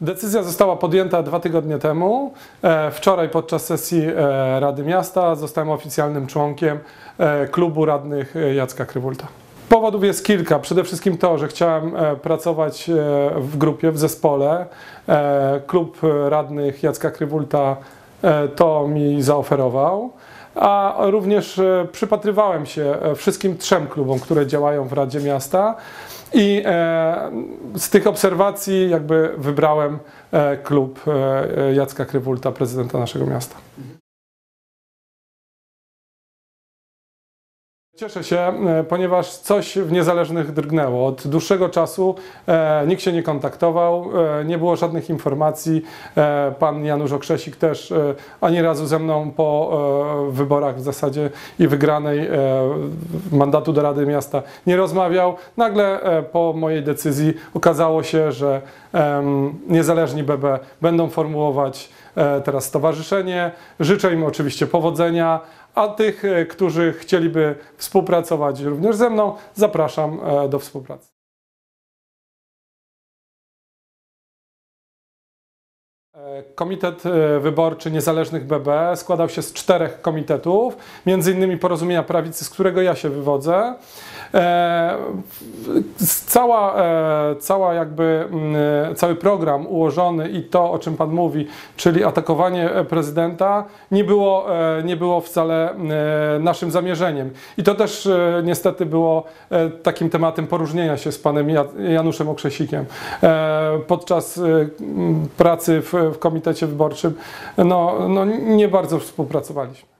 Decyzja została podjęta dwa tygodnie temu. E, Wczoraj podczas sesji e, Rady Miasta zostałem oficjalnym członkiem e, klubu radnych Jacka Krywulta. Powodów jest kilka. Przede wszystkim to, że chciałem pracować w grupie, w zespole. Klub radnych Jacka Krywulta to mi zaoferował. A również e, przypatrywałem się e, wszystkim trzem klubom, które działają w Radzie Miasta i e, z tych obserwacji jakby wybrałem klub Jacka Krywulta, prezydenta naszego miasta. Cieszę się, e, ponieważ coś w niezależnych drgnęło. Od dłuższego czasu e, nikt się nie kontaktował, e, nie było żadnych informacji. E, pan Janusz Okrzesik też e, ani razu ze mną po e, wyborach w zasadzie i wygranej e, mandatu do Rady Miasta nie rozmawiał. Nagle e, po mojej decyzji okazało się, że em, niezależni BB będą formułować e, teraz stowarzyszenie. Życzę im oczywiście powodzenia, a tych, e, którzy chcieliby współpracować również ze mną, zapraszam e, do współpracy. E, Komitet Wyborczy Niezależnych BB składał się z czterech komitetów, między innymi Porozumienia Prawicy, z którego ja się wywodzę. E, Cała, e, cała jakby, mm, cały program ułożony i to, o czym Pan mówi, czyli atakowanie e, prezydenta, nie było, e, nie było wcale e, naszym zamierzeniem. I to też e, niestety było e, takim tematem poróżnienia się z Panem Ja- Januszem Okrzesikiem. E, Podczas e, pracy w, w komitecie wyborczym no, no, nie bardzo współpracowaliśmy.